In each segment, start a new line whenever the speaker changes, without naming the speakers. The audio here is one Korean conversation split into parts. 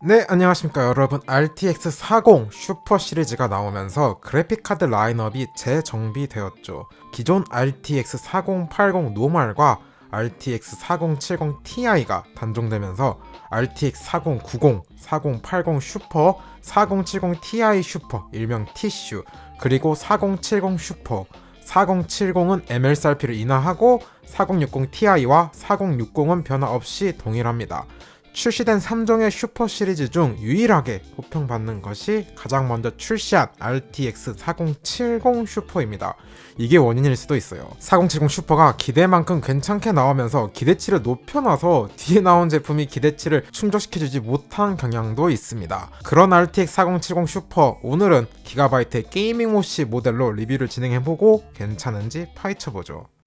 네, 안녕하십니까 여러분. RTX 40 슈퍼 시리즈가 나오면서 그래픽카드 라인업이 재정비되었죠. 기존 RTX 4080 노멀과 RTX 4070 Ti가 단종되면서 RTX 4090, 4080 슈퍼, 4070 Ti 슈퍼, 일명 T슈, 그리고 4070 슈퍼, 4070은 MLSRP를 인하하고 4060 Ti와 4060은 변화 없이 동일합니다. 출시된 3종의 슈퍼 시리즈 중 유일하게 호평받는 것이 가장 먼저 출시한 RTX 4070 슈퍼입니다. 이게 원인일 수도 있어요. 4070 슈퍼가 기대만큼 괜찮게 나오면서 기대치를 높여놔서 뒤에 나온 제품이 기대치를 충족시켜주지 못한 경향도 있습니다. 그런 RTX 4070 슈퍼 오늘은 기가바이트의 게이밍 OC 모델로 리뷰를 진행해보고 괜찮은지 파헤쳐보죠.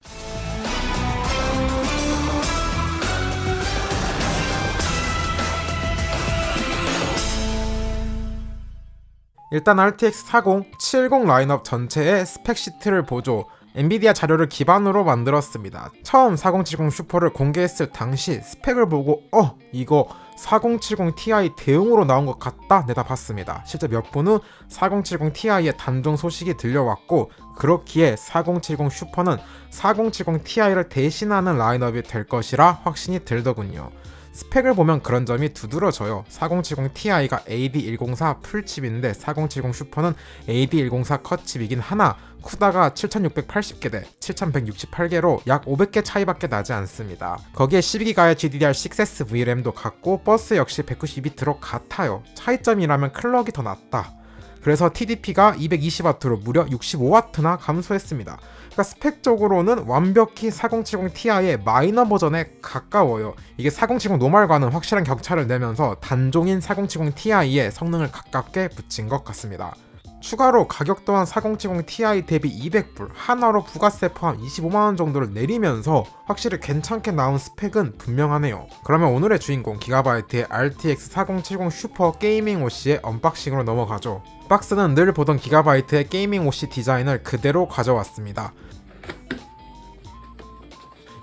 일단 RTX 40, 70 라인업 전체의 스펙 시트를 보죠. 엔비디아 자료를 기반으로 만들었습니다. 처음 4070 슈퍼를 공개했을 당시 스펙을 보고 어 이거 4070 Ti 대용으로 나온 것 같다 내다 봤습니다. 실제 몇 분 후 4070 Ti의 단종 소식이 들려왔고 그렇기에 4070 슈퍼는 4070 Ti를 대신하는 라인업이 될 것이라 확신이 들더군요. 스펙을 보면 그런 점이 두드러져요. 4070 Ti가 AD104 풀칩인데 4070 슈퍼는 AD104 컷칩이긴 하나 쿠다가 7680개 대 7168개로 약 500개 차이밖에 나지 않습니다. 거기에 12기가의 GDDR6S VRAM도 같고 버스 역시 192비트로 같아요. 차이점이라면 클럭이 더 낫다. 그래서 TDP가 220W로 무려 65W나 감소했습니다. 그러니까 스펙적으로는 완벽히 4070 Ti의 마이너 버전에 가까워요. 이게 4070 노멀과는 확실한 격차를 내면서 단종인 4070 Ti의 성능을 가깝게 붙인 것 같습니다. 추가로 가격 또한 4070 Ti 대비 200불 하나로 부가세 포함 25만원 정도를 내리면서 확실히 괜찮게 나온 스펙은 분명하네요. 그러면 오늘의 주인공 기가바이트의 RTX 4070 슈퍼 게이밍 OC의 언박싱으로 넘어가죠. 박스는 늘 보던 기가바이트의 게이밍 OC 디자인을 그대로 가져왔습니다.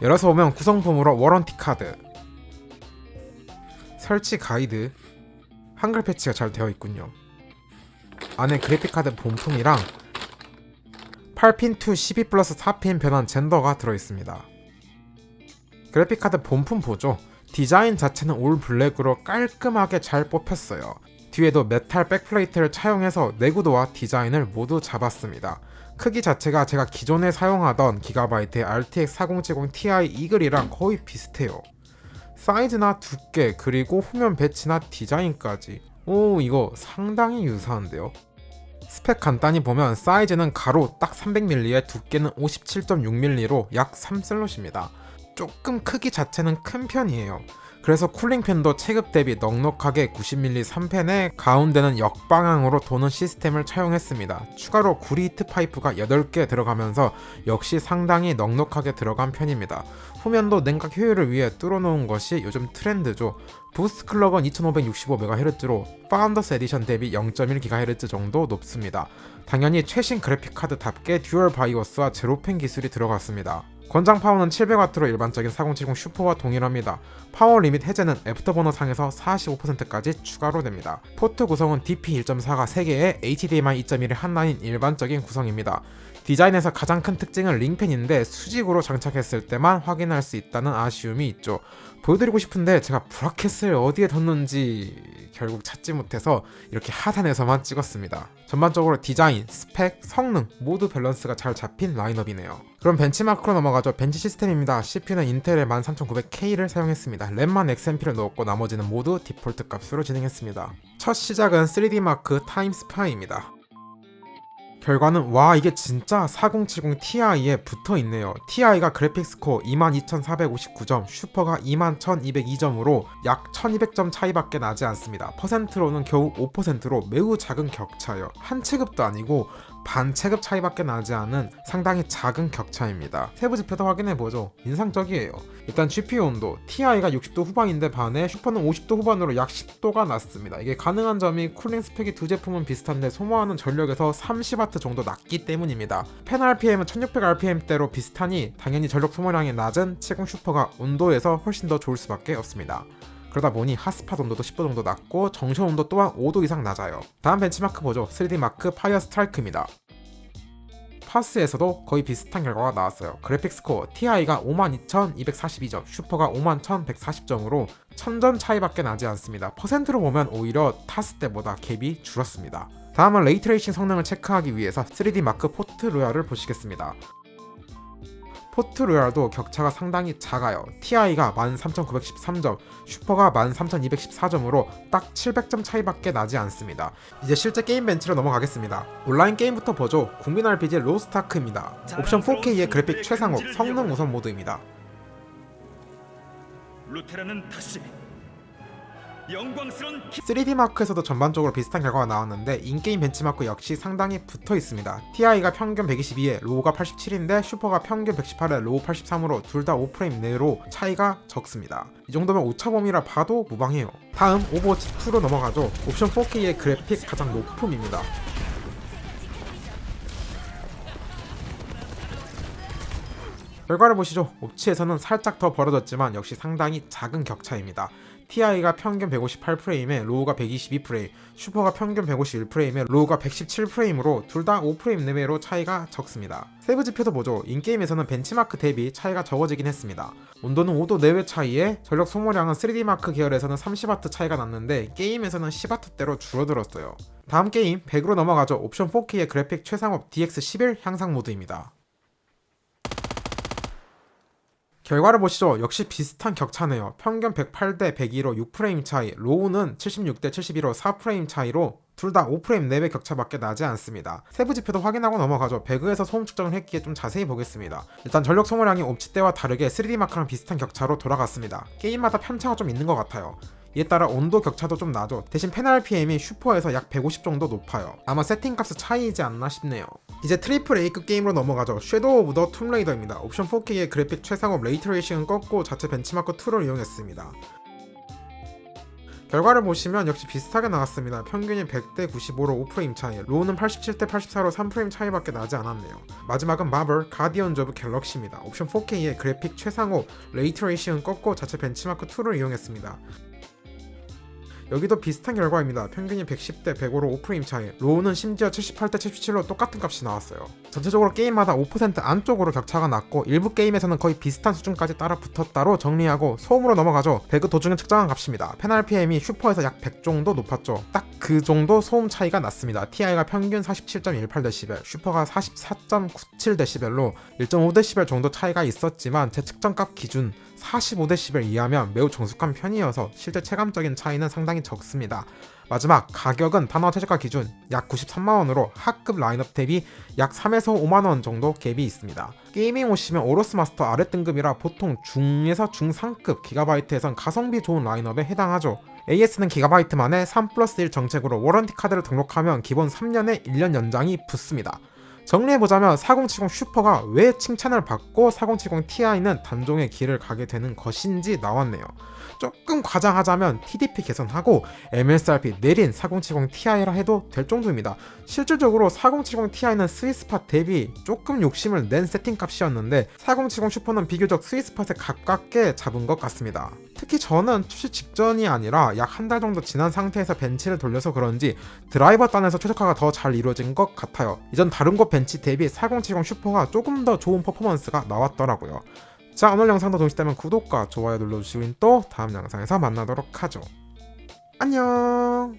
열어서 보면 구성품으로 워런티 카드, 설치 가이드, 한글 패치가 잘 되어 있군요. 안에 그래픽카드 본품이랑 8핀 2 12 플러스 4핀 변환 젠더가 들어있습니다. 그래픽카드 본품 보죠. 디자인 자체는 올 블랙으로 깔끔하게 잘 뽑혔어요. 뒤에도 메탈 백플레이트를 차용해서 내구도와 디자인을 모두 잡았습니다. 크기 자체가 제가 기존에 사용하던 기가바이트의 RTX 4070 Ti 이글이랑 거의 비슷해요. 사이즈나 두께 그리고 후면 배치나 디자인까지 오 이거 상당히 유사한데요. 스펙 간단히 보면 사이즈는 가로 딱 300mm에 두께는 57.6mm로 약 3슬롯입니다. 조금 크기 자체는 큰 편이에요. 그래서 쿨링팬도 체급 대비 넉넉하게 90mm 3펜에 가운데는 역방향으로 도는 시스템을 차용했습니다. 추가로 구리 히트 파이프가 8개 들어가면서 역시 상당히 넉넉하게 들어간 편입니다. 후면도 냉각 효율을 위해 뚫어놓은 것이 요즘 트렌드죠. 부스트 클럭은 2565MHz로 파운더스 에디션 대비 0.1GHz 정도 높습니다. 당연히 최신 그래픽 카드답게 듀얼 바이오스와 제로펜 기술이 들어갔습니다. 권장 파워는 700W로 일반적인 4070 슈퍼와 동일합니다. 파워 리밋 해제는 애프터버너 상에서 45%까지 추가로 됩니다. 포트 구성은 DP 1.4가 3개에 HDMI 2.1의 한 라인 일반적인 구성입니다. 디자인에서 가장 큰 특징은 링펜인데 수직으로 장착했을 때만 확인할 수 있다는 아쉬움이 있죠. 보여드리고 싶은데 제가 브라켓을 어디에 뒀는지 결국 찾지 못해서 이렇게 하단에서만 찍었습니다. 전반적으로 디자인, 스펙, 성능 모두 밸런스가 잘 잡힌 라인업이네요. 그럼 벤치마크로 넘어가죠. 벤치 시스템입니다. CPU는 인텔의 13900K를 사용했습니다. 램만 XMP를 넣었고 나머지는 모두 디폴트 값으로 진행했습니다. 첫 시작은 3D 마크 타임 스파이입니다. 결과는 와 이게 진짜 4070 Ti에 붙어 있네요. Ti가 그래픽 스 코어 22,459점, 슈퍼가 21,202점으로 약 1,200점 차이밖에 나지 않습니다. 퍼센트로는 겨우 5%로 매우 작은 격차예요. 한 체급도 아니고 반 체급 차이밖에 나지 않은 상당히 작은 격차입니다. 세부 지표도 확인해 보죠. 인상적이에요. 일단 GPU 온도 TI가 60도 후반인데 반해 슈퍼는 50도 후반으로 약 10도가 낮습니다. 이게 가능한 점이 쿨링 스펙이 두 제품은 비슷한데 소모하는 전력에서 30W 정도 낮기 때문입니다. 펜 RPM은 1600rpm대로 비슷하니 당연히 전력 소모량이 낮은 70 슈퍼가 온도에서 훨씬 더 좋을 수밖에 없습니다. 그러다 보니 핫스팟 온도도 10도 정도 낮고 정션 온도 또한 5도 이상 낮아요. 다음 벤치마크 보죠. 3D 마크 파이어 스트라이크입니다. 파스에서도 거의 비슷한 결과가 나왔어요. 그래픽 스코어 TI가 52,242점, 슈퍼가 51,140점으로 1000점 차이밖에 나지 않습니다. 퍼센트로 보면 오히려 타스 때보다 갭이 줄었습니다. 다음은 레이트레이싱 성능을 체크하기 위해서 3D 마크 포트 로얄을 보시겠습니다. 포트 로얄도 격차가 상당히 작아요. TI가 13,913점, 슈퍼가 13,214점으로 딱 700점 차이밖에 나지 않습니다. 이제 실제 게임 벤치로 넘어가겠습니다. 온라인 게임부터 보죠. 국민 RPG 로스타크입니다. 옵션 4K의 그래픽 최상업, 성능 우선 모드입니다.
루테라는 다시 영광스러운 기...
3D 마크에서도 전반적으로 비슷한 결과가 나왔는데 인게임 벤치마크 역시 상당히 붙어 있습니다. TI가 평균 122에 로우가 87인데 슈퍼가 평균 118에 로우 83으로 둘 다 5프레임 내로 차이가 적습니다. 이 정도면 오차범위라 봐도 무방해요. 다음 오버워치 2로 넘어가죠. 옵션 4K의 그래픽 가장 높음입니다. 결과를 보시죠. 옵치에서는 살짝 더 벌어졌지만 역시 상당히 작은 격차입니다. TI가 평균 158프레임에 로우가 122프레임, 슈퍼가 평균 151프레임에 로우가 117프레임으로 둘 다 5프레임 내외로 차이가 적습니다. 세부 지표도 보죠. 인게임에서는 벤치마크 대비 차이가 적어지긴 했습니다. 온도는 5도 내외 차이에 전력 소모량은 3D 마크 계열에서는 30W 차이가 났는데 게임에서는 10W대로 줄어들었어요. 다음 게임 100으로 넘어가죠. 옵션 4K의 그래픽 최상업 DX11 향상 모드입니다. 결과를 보시죠. 역시 비슷한 격차네요. 평균 108대 102로 6프레임 차이, 로우는 76대 71로 4프레임 차이로 둘 다 5프레임 내외 격차밖에 나지 않습니다. 세부 지표도 확인하고 넘어가죠. 배그에서 소음 측정을 했기에 좀 자세히 보겠습니다. 일단 전력 소모량이 옵치 때와 다르게 3D 마크랑 비슷한 격차로 돌아갔습니다. 게임마다 편차가 좀 있는 것 같아요. 이에 따라 온도 격차도 좀 나죠. 대신 패널 RPM이 슈퍼에서 약 150 정도 높아요. 아마 세팅값의 차이이지 않나 싶네요. 이제 트리플 A급 게임으로 넘어가죠. 섀도우 오브 더 툼레이더입니다. 옵션 4K의 그래픽 최상업 레이트레이싱은 꺾고 자체 벤치마크 2를 이용했습니다. 결과를 보시면 역시 비슷하게 나왔습니다. 평균이 100대 95로 5프레임 차이, 로우는 87대 84로 3프레임 차이밖에 나지 않았네요. 마지막은 마블 가디언즈 오브 갤럭시입니다. 옵션 4K의 그래픽 최상호 레이트레이싱은 꺾고 자체 벤치마크 2를 이용했습니다. 여기도 비슷한 결과입니다. 평균이 110대 105로 5프레임 차이, 로우는 심지어 78대 77로 똑같은 값이 나왔어요. 전체적으로 게임마다 5% 안쪽으로 격차가 났고 일부 게임에서는 거의 비슷한 수준까지 따라 붙었다로 정리하고 소음으로 넘어가죠. 배그 도중에 측정한 값입니다. 펜 RPM이 슈퍼에서 약 100 정도 높았죠. 딱 그 정도 소음 차이가 났습니다. TI가 평균 47.18dB, 슈퍼가 44.97dB로 1.5dB 정도 차이가 있었지만 제 측정값 기준 45dB 이하면 매우 정숙한 편이어서 실제 체감적인 차이는 상당히 적습니다. 마지막 가격은 단어 최저가 기준 약 93만원으로 하급 라인업 대비 약 3에서 5만원 정도 갭이 있습니다. 게이밍 오시면 오로스 마스터 아래 등급이라 보통 중에서 중상급 기가바이트에선 가성비 좋은 라인업에 해당하죠. AS는 기가바이트만에 3 플러스 1 정책으로 워런티 카드를 등록하면 기본 3년에 1년 연장이 붙습니다. 정리해보자면 4070 슈퍼가 왜 칭찬을 받고 4070 Ti는 단종의 길을 가게 되는 것인지 나왔네요. 조금 과장하자면 TDP 개선하고 MSRP 내린 4070 Ti라 해도 될 정도입니다. 실질적으로 4070 Ti는 스위스팟 대비 조금 욕심을 낸 세팅값이었는데 4070 슈퍼는 비교적 스위스팟에 가깝게 잡은 것 같습니다. 특히 저는 출시 직전이 아니라 약 한 달 정도 지난 상태에서 벤치를 돌려서 그런지 드라이버 단에서 최적화가 더 잘 이루어진 것 같아요. 이전 다른 곳 벤치 대비 4070 슈퍼가 조금 더 좋은 퍼포먼스가 나왔더라고요. 자 오늘 영상도 도움되시다면 구독과 좋아요 눌러주시고 또 다음 영상에서 만나도록 하죠. 안녕